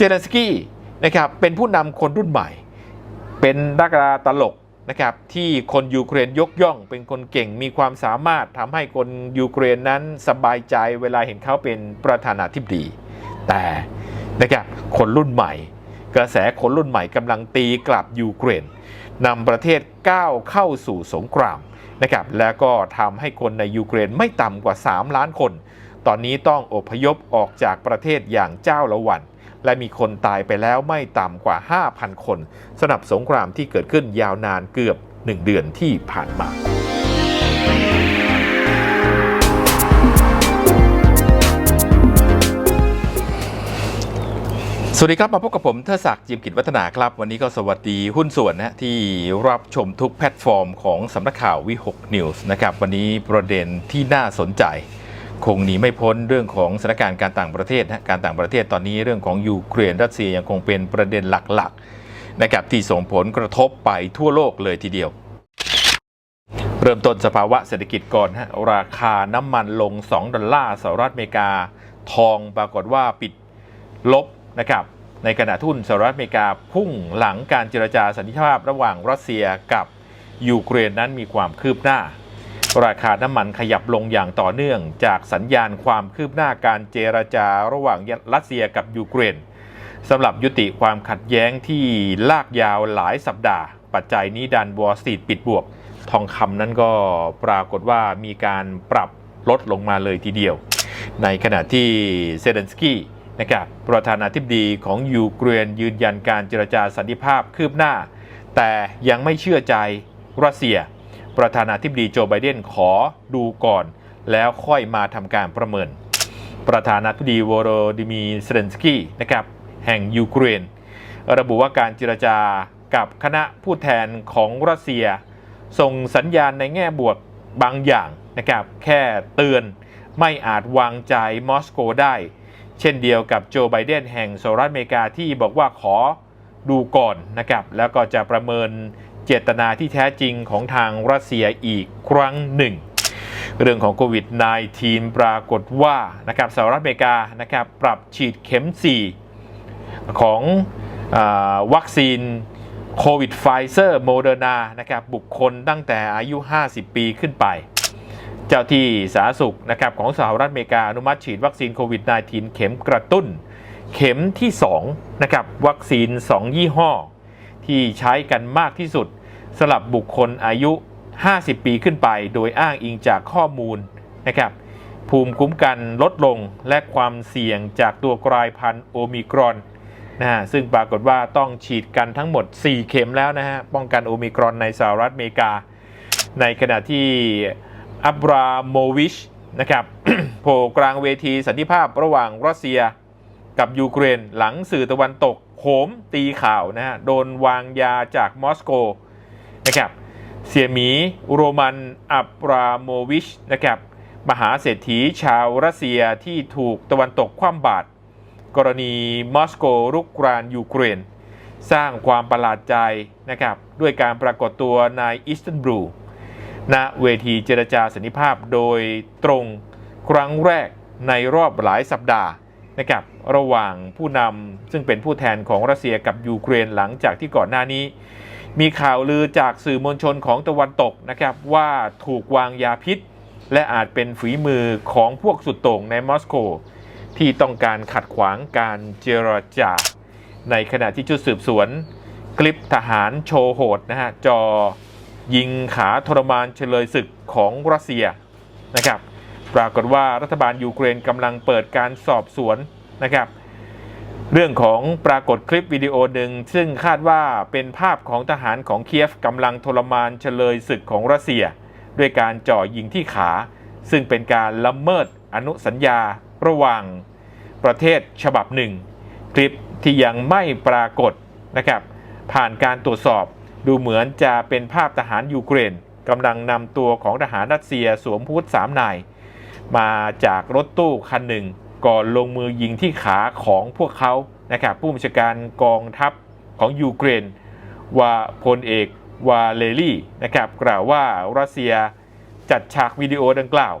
เซเลนสกี้นะครับเป็นผู้นำคนรุ่นใหม่ เป็นนักการตลกนะครับที่คนยูเครนยกย่อง เป็นคนเก่งมีความสามารถทำให้คนยูเครนนั้นสบายใจเวลาเห็นเขาเป็นประธานาธิบดี แต่นะครับคนรุ่นใหม่ กระแสคนรุ่นใหม่กำลังตีกลับยูเครนนำประเทศก้าวเข้าสู่สงครามนะครับแล้วก็ทำให้คนในยูเครนไม่ต่ำกว่า 3 ล้านคน ตอนนี้ต้องอพยพออกจากประเทศอย่างเจ้าละวัน และมีคนตายไปแล้วไม่ต่ำกว่า 5,000 คนสนับสงครามที่เกิดขึ้นยาวนานเกือบ 1 เดือนที่ผ่านมาสวัสดีครับมาพบกับผมเทอศักดิ์จิมกิจวัฒนาครับ วันนี้ก็สวัสดีหุ้นส่วนนะที่รับชมทุกแพลตฟอร์มของสำนักข่าววิหกนิวส์นะครับ วันนี้ประเด็นที่น่าสนใจ คงหนีไม่พ้นเรื่องของสถานการณ์การต่างประเทศนะการต่างประเทศตอนนี้เรื่องของยูเครนรัสเซียยังคงเป็นประเด็นหลักๆนะครับที่ส่งผลกระทบไปทั่วโลกเลยทีเดียว เริ่มต้นสภาวะเศรษฐกิจก่อนฮะราคาน้ำมันลง 2 ดอลลาร์สหรัฐอเมริกา ทองปรากฏว่าปิดลบนะครับในขณะทุนสหรัฐอเมริกาพุ่งหลังการเจรจาสันติภาพระหว่างรัสเซียกับยูเครนนั้นมีความคืบหน้า ราคาน้ำมันขยับลงอย่างต่อเนื่องจากสัญญาณความคืบหน้าการเจรจาระหว่างรัสเซียกับยูเครนสำหรับยุติความขัดแย้งที่ลากยาวหลายสัปดาห์ ปัจจัยนี้ดันวอลสตรีทปิดบวก ทองคำนั้นก็ปรากฏว่ามีการปรับลดลงมาเลยทีเดียว ในขณะที่เซเลนสกี้นะครับประธานาธิบดีของยูเครนยืนยันการเจรจาสันติภาพคืบหน้า แต่ยังไม่เชื่อใจรัสเซีย ประธานาธิบดีโจไบเดนขอดูก่อน แล้วค่อยมาทำการประเมิน ประธานาธิบดีวโรดิมีเซเลนสกี้นะครับแห่งยูเครน ระบุว่าการเจรจากับคณะผู้แทนของรัสเซีย ส่งสัญญาณในแง่บวกบางอย่างนะครับแค่เตือนไม่อาจวางใจมอสโกได้ เช่นเดียวกับโจไบเดนแห่งสหรัฐอเมริกาที่บอกว่าขอดูก่อนนะครับแล้วก็จะประเมิน เจตนาที่แท้จริงของทางรัสเซียอีกครั้งหนึ่ง เรื่องของโควิด -19 ปรากฏว่านะครับสหรัฐอเมริกานะครับปรับฉีดเข็ม 4 ของอวัคซีนโควิดไฟเซอร์โมเดอร์นานะครับบุคคลตั้งแต่อายุ 50 ปีขึ้นไป เจ้าที่สาธารณสุขนะครับของสหรัฐอเมริกาอนุมัติฉีดวัคซีนโควิด -19 เข็มกระตุ้น เข็มที่2นะครับวัคซีน 2 ยี่ห้อ ที่ใช้กันมากที่สุด สำหรับบุคคลอายุ 50 ปีขึ้นไป โดยอ้างอิงจากข้อมูลนะครับภูมิคุ้มกันลดลงและความเสี่ยงจากตัวกลายพันธุ์โอมิครอนนะฮะซึ่งปรากฏว่าต้องฉีดกันทั้งหมด 4 เข็มแล้วนะฮะป้องกันโอมิครอนในสหรัฐอเมริกา ในขณะที่อับราโมวิชนะครับโผล่กลางเวทีสันติภาพระหว่างรัสเซียกับยูเครนหลังสื่อตะวันตกโหมตีข่าวนะฮะโดนวางยาจากมอสโก นะครับเสียหมีโรมันอับราโมวิชนะครับมหาเศรษฐีชาวรัสเซียที่ถูกตะวันตกคว่ำบาตรกรณีมอสโกรุกรานยูเครน สร้างความประหลาดใจนะครับด้วยการปรากฏตัวในอิสตันบูลณเวทีเจรจาสันติภาพโดยตรงครั้งแรกในรอบหลายสัปดาห์นะครับระหว่างผู้นำซึ่งเป็นผู้แทนของรัสเซียกับยูเครนหลังจากที่ก่อนหน้านี้ มีข่าวลือจากสื่อมวลชนของตะวันตกนะครับว่าถูกวางยาพิษ และอาจเป็นฝีมือของพวกสุดโต่งในมอสโก ที่ต้องการขัดขวางการเจรจา ในขณะที่ชุดสืบสวน คลิปทหารโชว์โหดนะฮะจอยิงขาทรมานเฉลยศึกของรัสเซียนะครับ ปรากฏว่ารัฐบาลยูเครนกำลังเปิดการสอบสวนนะครับ เรื่องของปรากฏคลิปวิดีโอหนึ่งซึ่งคาดว่าเป็นภาพของทหารของเคียฟกำลังทรมานเฉลยศึกของรัสเซีย ด้วยการจ่อยิงที่ขา ซึ่งเป็นการละเมิดอนุสัญญาระหว่างประเทศฉบับหนึ่ง คลิปที่ยังไม่ปรากฏนะครับ ผ่านการตรวจสอบดูเหมือนจะเป็นภาพทหารยูเครนกำลังนำตัวของทหารรัสเซียสวมพุทธสามนาย มาจากรถตู้คันหนึ่ง ก่อนลงมือยิงที่ขาของพวกเขานะครับผู้บัญชาการกองทัพของยูเครนว่าพลเอกวาเลรี่นะครับกล่าวว่ารัสเซียจัดฉากวิดีโอดังกล่าว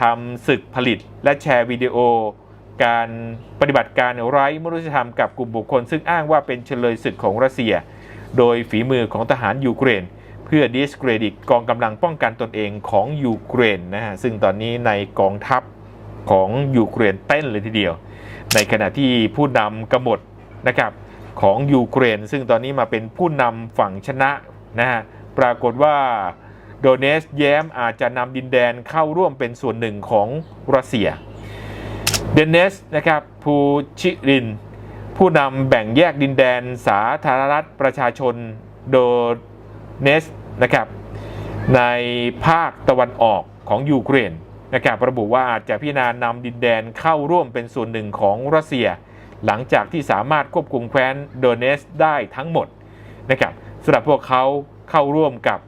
ทำศึกผลิตและแชร์วิดีโอ การปฏิบัติการไร้มนุษยธรรมกับกลุ่มบุคคล ซึ่งอ้างว่าเป็นเฉลยศึกของรัสเซีย โดยฝีมือของทหารยูเครน เพื่อดิสเครดิตกองกำลังป้องกันตนเองของยูเครนนะฮะซึ่งตอนนี้ในกองทัพ ของยูเครนเต้นเลยทีเดียว ในขณะที่ผู้นำกบฏนะครับของยูเครน ซึ่งตอนนี้มาเป็นผู้นำฝั่งชนะนะฮะปรากฏว่าโดเนสแย้มอาจจะนำดินแดนเข้าร่วมเป็นส่วนหนึ่งของรัสเซียเดนเนสนะครับพูชิริน ผู้นำแบ่งแยกดินแดนสาธารณรัฐประชาชนโดเนสนะครับในภาคตะวันออกของยูเครน นะครับระบุว่าอาจจะพิจารณานำดินแดนเข้าร่วมเป็นส่วนหนึ่งของรัสเซีย หลังจากที่สามารถควบคุมแคว้นโดเนสได้ทั้งหมดนะครับสำหรับพวกเขาเข้าร่วมกับ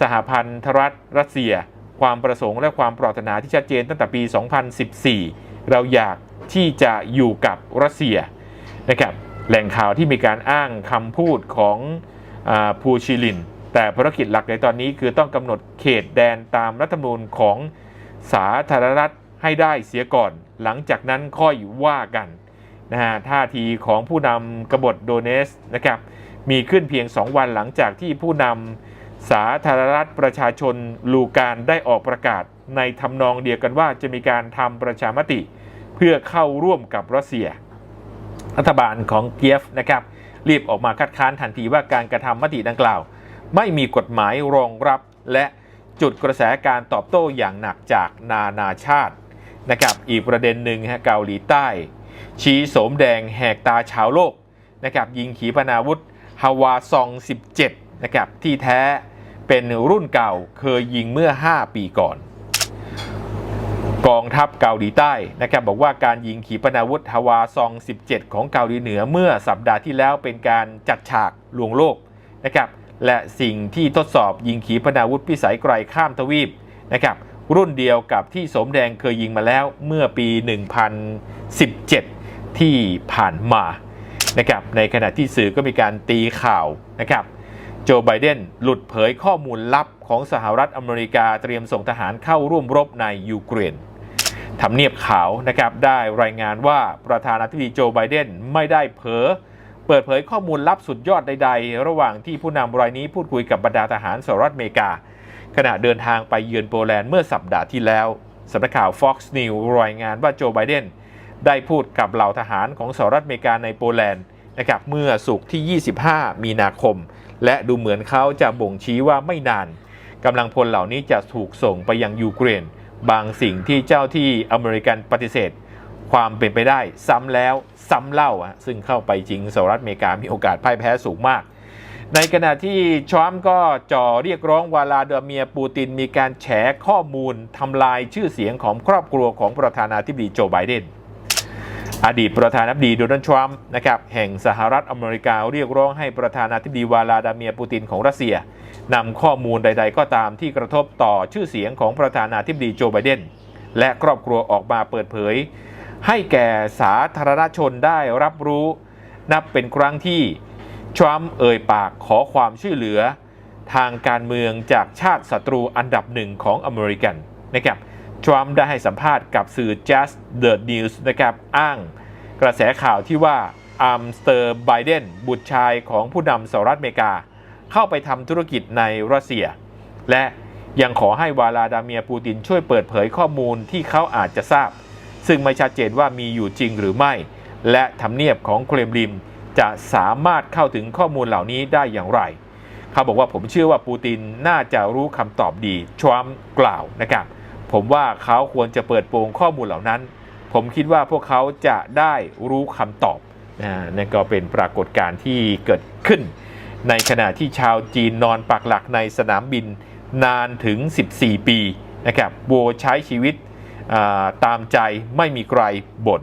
สหพันธรัฐรัสเซีย ความประสงค์และความปรารถนาที่ชัดเจนตั้งแต่ปี 2014 เราอยากที่จะอยู่กับรัสเซียนะครับแหล่งข่าวที่มีการอ้างคำพูดของอพูชิลิน แต่ภารกิจหลักในตอนนี้คือต้องกำหนดเขตแดนตามรัฐธรรมนูญของ สาธารณรัฐให้ได้เสียก่อน หลังจากนั้นค่อยว่ากันนะฮะท่าทีของผู้นำกบฏโดเนสนะครับมีขึ้นเพียง 2 วันหลังจากที่ผู้นำสาธารณรัฐประชาชนลูการได้ออกประกาศ ในทำนองเดียวกันว่าจะมีการทำประชามติ เพื่อเข้าร่วมกับรัสเซีย รัฐบาลของเกียฟนะครับรีบออกมาคัดค้านทันทีว่าการกระทำมติดังกล่าว ไม่มีกฎหมายรองรับและ จุดกระแสการตอบโต้อย่างหนักจากนานาชาตินะครับอีกประเด็นหนึ่งฮะเกาหลีใต้ ชี้โสมแดงแหกตาชาวโลกนะครับยิงขีปนาวุธฮาวาซอง 17นะครับที่แท้เป็นรุ่นเก่าเคยยิงเมื่อ 5 ปีก่อน กองทัพเกาหลีใต้นะครับบอกว่าการยิงขีปนาวุธฮาวาซอง 17 ของเกาหลีเหนือเมื่อสัปดาห์ที่แล้วเป็นการจัดฉากลวงโลกนะครับ และสิ่งที่ทดสอบยิงขีปนาวุธพิสัยไกลข้ามทวีปนะครับรุ่นเดียวกับที่สมแดงเคยยิงมาแล้วเมื่อปี 1017 ที่ผ่านมานะครับในขณะที่สื่อก็มีการตีข่าวนะครับโจไบเดนหลุดเผยข้อมูลลับของสหรัฐอเมริกาเตรียมส่งทหารเข้าร่วมรบในยูเครนทำเนียบขาวนะครับได้รายงานว่าประธานาธิบดีโจไบเดนไม่ได้เผย เปิดเผยข้อมูลลับสุดยอดใด ๆ ระหว่างที่ผู้นำรายนี้พูดคุยกับบรรดาทหารสหรัฐอเมริกา ขณะเดินทางไปเยือนโปแลนด์เมื่อสัปดาห์ที่แล้วสำนักข่าว Fox News รายงานว่าโจไบเดนได้พูดกับเหล่าทหารของสหรัฐอเมริกาในโปแลนด์นะครับเมื่อสุกที่ 25 มีนาคม และดูเหมือนเขาจะบ่งชี้ว่าไม่นานกำลังพลเหล่านี้จะถูกส่งไปยังยูเครน บางสิ่งที่เจ้าที่อเมริกันปฏิเสธ ความเป็นไปได้ซ้ำแล้วซ้ำเล่าอะซึ่งเข้าไปจริงสหรัฐอเมริกามีโอกาสพ่ายแพ้สูงมาก ในขณะที่ทรัมป์ก็จ่อเรียกร้องวลาดเมียปูตินมีการแฉข้อมูลทำลายชื่อเสียงของครอบครัวของประธานาธิบดีโจไบเดนอดีตประธานาธิบดีโดนัลด์ทรัมป์นะครับแห่งสหรัฐอเมริกาเรียกร้องให้ประธานาธิบดีวลาดาเมียปูตินของรัสเซียนำข้อมูลใด ๆ ก็ตามที่กระทบต่อชื่อเสียงของประธานาธิบดีโจไบเดนและครอบครัวออกมาเปิดเผย ให้แก่สาธารณชนได้รับรู้ นับเป็นครั้งที่ทรัมป์เอ่ยปากขอความช่วยเหลือ ทางการเมืองจากชาติศัตรูอันดับหนึ่งของอเมริกันนะครับทรัมป์ได้ให้สัมภาษณ์กับสื่อ Just the News นะครับอ้างกระแสข่าวที่ว่าอัมสเตอร์ไบเดนบุตรชายของผู้นำสหรัฐอเมริกา เข้าไปทำธุรกิจในรัสเซีย และยังขอให้วาลาดาเมียปูตินช่วยเปิดเผยข้อมูลที่เขาอาจจะทราบ ซึ่งไม่ชัดเจนว่ามีอยู่จริงหรือไม่ และทำเนียบของเครมลินจะสามารถเข้าถึงข้อมูลเหล่านี้ได้อย่างไร เขาบอกว่าผมเชื่อว่าปูตินน่าจะรู้คำตอบดีทรัมป์กล่าวนะครับผมว่าเขาควรจะเปิดโปงข้อมูลเหล่านั้น ผมคิดว่าพวกเขาจะได้รู้คำตอบนั่นก็เป็นปรากฏการณ์ที่เกิดขึ้น ในขณะที่ชาวจีนนอนปักหลักในสนามบินนานถึง 14 ปีนะครับโบใช้ชีวิต ตามใจไม่มีใครบ่น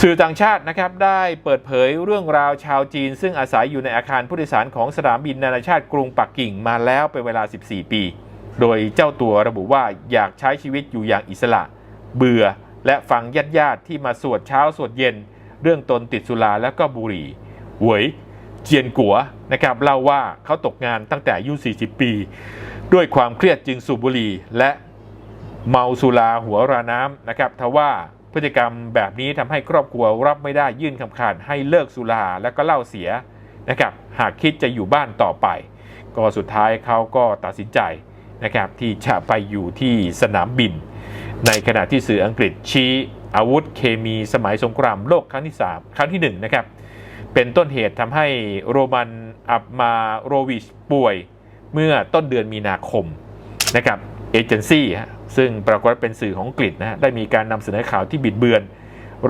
สื่อต่างชาตินะครับได้เปิดเผยเรื่องราวชาวจีน ซึ่งอาศัยอยู่ในอาคารผู้โดยสารของสนามบินนานาชาติกรุงปักกิ่งมาแล้วเป็นเวลา 14 ปี โดยเจ้าตัวระบุว่าอยากใช้ชีวิตอยู่อย่างอิสระ เบื่อและฟังญาติญาติที่มาสวดเช้าสวดเย็น เรื่องตนติดสุราแล้วก็บุหรี่หวยเจียนกัวนะครับเล่าว่าเขาตกงานตั้งแต่อายุ 40 ปี ด้วยความเครียดจึงสูบบุหรี่และ เมาสุราหัวราน้ำนะครับทว่าพฤติกรรมแบบนี้ทำให้ครอบครัวรับไม่ได้ยื่นคำขาดให้เลิกสุราและก็เหล่าเสียนะครับหากคิดจะอยู่บ้านต่อไป ก็สุดท้ายเขาก็ตัดสินใจนะครับที่จะไปอยู่ที่สนามบิน ในขณะที่สื่ออังกฤษชี้อาวุธเคมีสมัยสงครามโลกครั้งที่ 3 ครั้งที่1นะครับเป็นต้นเหตุทำให้โรมันอับมาโรวิชป่วยเมื่อต้นเดือนมีนาคมนะครับ เอเจนซี่ฮะซึ่งปรากฏเป็นสื่อของอังกฤษนะได้มีการนำเสนอข่าวที่บิดเบือน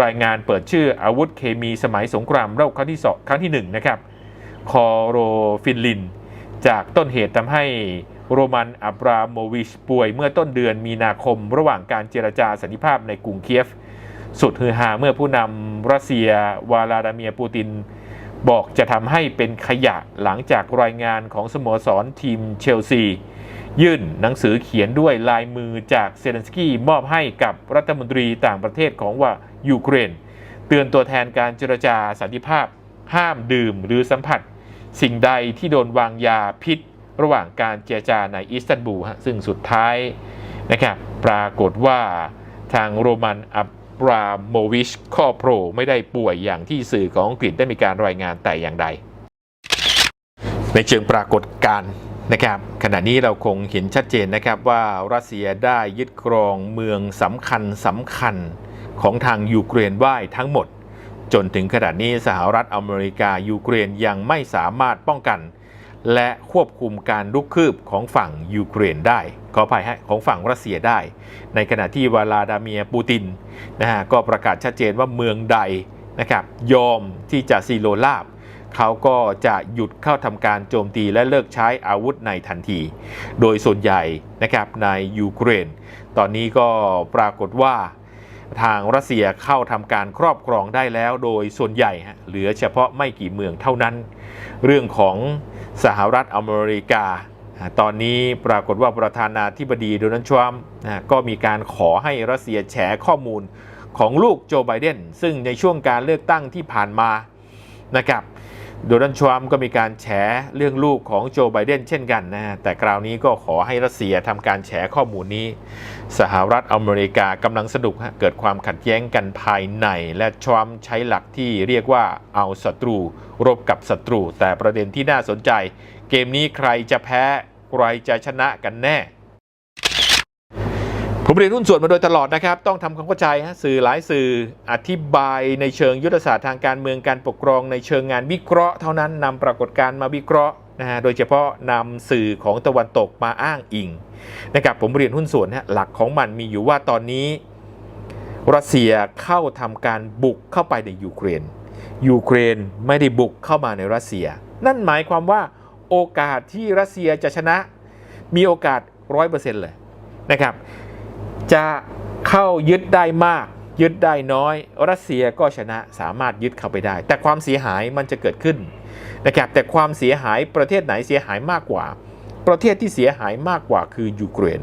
รายงานเปิดชื่ออาวุธเคมีสมัยสงครามโลกครั้งที่สองครั้งที่หนึ่งนะครับ คอโรฟินลิน จากต้นเหตุทำให้โรมันอับราโมวิชป่วยเมื่อต้นเดือนมีนาคม ระหว่างการเจรจาสันติภาพในกรุงเคียฟ สุดฮือฮาเมื่อผู้นำรัสเซียวาลาดาเมียปูติน บอกจะทำให้เป็นขยะหลังจากรายงานของสโมสรทีมเชลซี ยื่นหนังสือเขียนด้วยลายมือจากเซเลนสกี้มอบให้กับรัฐมนตรีต่างประเทศของว่ายูเครน เตือนตัวแทนการเจรจาสันติภาพ ห้ามดื่มหรือสัมผัส สิ่งใดที่โดนวางยาพิษ ระหว่างการเจรจาในอิสตันบูลฮะซึ่งสุดท้ายนะครับปรากฏว่าทางโรมันอับราโมวิชข้อโปรไม่ได้ป่วยอย่างที่สื่อของอังกฤษได้มีการรายงานแต่อย่างใด ในเชิงปรากฏการณ์ นะครับขณะนี้เราคงเห็นชัดเจนนะครับว่ารัสเซียได้ยึดครองเมืองสำคัญสำคัญของทางยูเครนไว้ทั้งหมด จนถึงขณะนี้สหรัฐอเมริกายูเครนยังไม่สามารถป้องกัน และควบคุมการลุกคืบของฝั่งยูเครนได้ ขออภัยฮะของฝั่งรัสเซียได้ ในขณะที่วลาดาเมียปูตินนะฮะก็ประกาศชัดเจนว่าเมืองใดนะครับยอมที่จะซีโรลาบ เขาก็จะหยุดเข้าทำการโจมตีและเลิกใช้อาวุธในทันที โดยส่วนใหญ่นะครับในยูเครน ตอนนี้ก็ปรากฏว่าทางรัสเซียเข้าทำการครอบครองได้แล้วโดยส่วนใหญ่เหลือเฉพาะไม่กี่เมืองเท่านั้น เรื่องของสหรัฐอเมริกา ตอนนี้ปรากฏว่าประธานาธิบดีโดนัลด์ทรัมป์ก็มีการขอให้รัสเซียแฉข้อมูลของลูกโจไบเดนซึ่งในช่วงการเลือกตั้งที่ผ่านมานะครับ โดนัลด์ทรัมป์ก็มีการแฉเรื่องลูกของโจไบเดนเช่นกันนะแต่คราวนี้ก็ขอให้รัสเซียทำการแฉข้อมูลนี้ สหรัฐอเมริกากำลังสนุกฮะเกิดความขัดแย้งกันภายใน และทรัมป์ใช้หลักที่เรียกว่าเอาศัตรู รบกับศัตรู แต่ประเด็นที่น่าสนใจ เกมนี้ใครจะแพ้ ใครจะชนะกันแน่ ผมเรียนหุ้นส่วนมาโดยตลอดนะครับ ต้องทำความเข้าใจฮะสื่อหลายสื่ออธิบายในเชิงยุทธศาสตร์ทางการเมืองการปกครองในเชิงงานวิเคราะห์เท่านั้นนำปรากฏการณ์มาวิเคราะห์นะฮะโดยเฉพาะนำสื่อของตะวันตกมาอ้างอิงนะครับผมเรียนหุ้นส่วนฮะหลักของมันมีอยู่ว่าตอนนี้รัสเซียเข้าทำการบุกเข้าไปในยูเครน ยูเครนไม่ได้บุกเข้ามาในรัสเซีย นั่นหมายความว่าโอกาสที่รัสเซียจะชนะมีโอกาสร้อยเปอร์เซ็นต์เลยนะครับ จะเข้ายึดได้มาก ยึดได้น้อย รัสเซียก็ชนะสามารถยึดเข้าไปได้ แต่ความเสียหายมันจะเกิดขึ้นนะครับแต่ความเสียหายประเทศไหนเสียหายมากกว่า ประเทศที่เสียหายมากกว่าคือยูเครน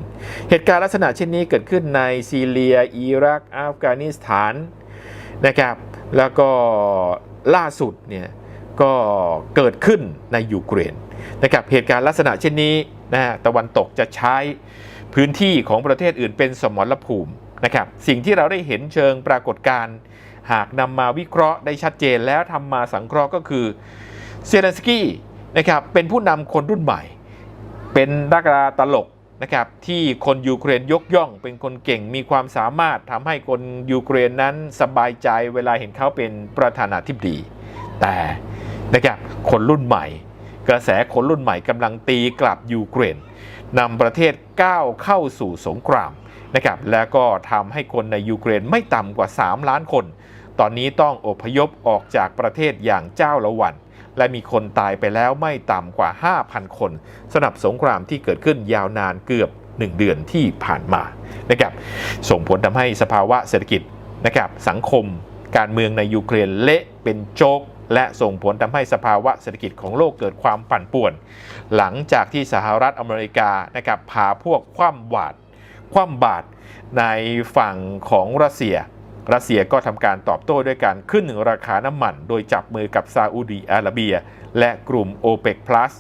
เหตุการณ์ลักษณะเช่นนี้เกิดขึ้นในซีเรีย อิรัก อัฟกานิสถานนะครับแล้วก็ล่าสุดเนี่ยก็เกิดขึ้นในยูเครนนะครับเหตุการณ์ลักษณะเช่นนี้นะฮะตะวันตกจะใช้ พื้นที่ของประเทศอื่นเป็นสมรภูมินะครับสิ่งที่เราได้เห็นเชิงปรากฏการณ์หากนำมาวิเคราะห์ได้ชัดเจนแล้วทำมาสังเคราะห์ก็คือเซเลนสกี้นะครับเป็นผู้นำคนรุ่นใหม่ เป็นนักราตลกนะครับที่คนยูเครนยกย่อง เป็นคนเก่งมีความสามารถทำให้คนยูเครนนั้นสบายใจเวลาเห็นเขาเป็นประธานาธิบดี แต่นะครับคนรุ่นใหม่ กระแสคนรุ่นใหม่กำลังตีกลับยูเครน นำประเทศก้าวเข้าสู่สงครามนะครับแล้วก็ทำให้คนในยูเครนไม่ต่ำกว่า 3 ล้านคน ตอนนี้ต้องอพยพออกจากประเทศอย่างเจ้าละวัน และมีคนตายไปแล้วไม่ต่ำกว่า 5,000 คนสำหรับสงครามที่เกิดขึ้นยาวนานเกือบ 1 เดือนที่ผ่านมานะครับส่งผลทำให้สภาวะเศรษฐกิจนะครับสังคมการเมืองในยูเครนเละเป็นโจก และส่งผลทำให้สภาวะเศรษฐกิจของโลกเกิดความปั่นป่วน หลังจากที่สหรัฐอเมริกานะครับพาพวกคว่ำบาตรคว่ำบาตรในฝั่งของรัสเซีย รัสเซียก็ทำการตอบโต้ด้วยการขึ้นราคาน้ำมัน โดยจับมือกับซาอุดีอาระเบีย และกลุ่ม o p e c Plus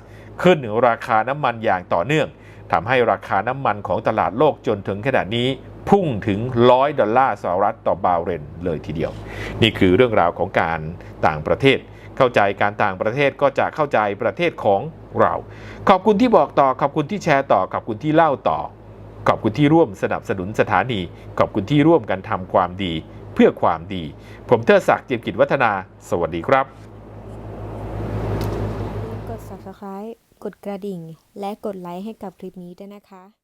ขึ้นราคาน้ำมันอย่างต่อเนื่องทำให้ราคาน้ำมันของตลาดโลกจนถึงขณะนี้ พุ่งถึง 100 ดอลลาร์สหรัฐต่อบาเรนเลยทีเดียว นี่คือเรื่องราวของการต่างประเทศ เข้าใจการต่างประเทศก็จะเข้าใจประเทศของเรา ขอบคุณที่บอกต่อ ขอบคุณที่แชร์ต่อ ขอบคุณที่เล่าต่อ ขอบคุณที่ร่วมสนับสนุนสถานี ขอบคุณที่ร่วมกันทำความดีเพื่อความดี ผมเทอศักดิ์เจียมกิจวัฒนา สวัสดีครับ กด subscribe กดกระดิ่ง และกดไลค์ให้กับคลิปนี้ด้วยนะคะ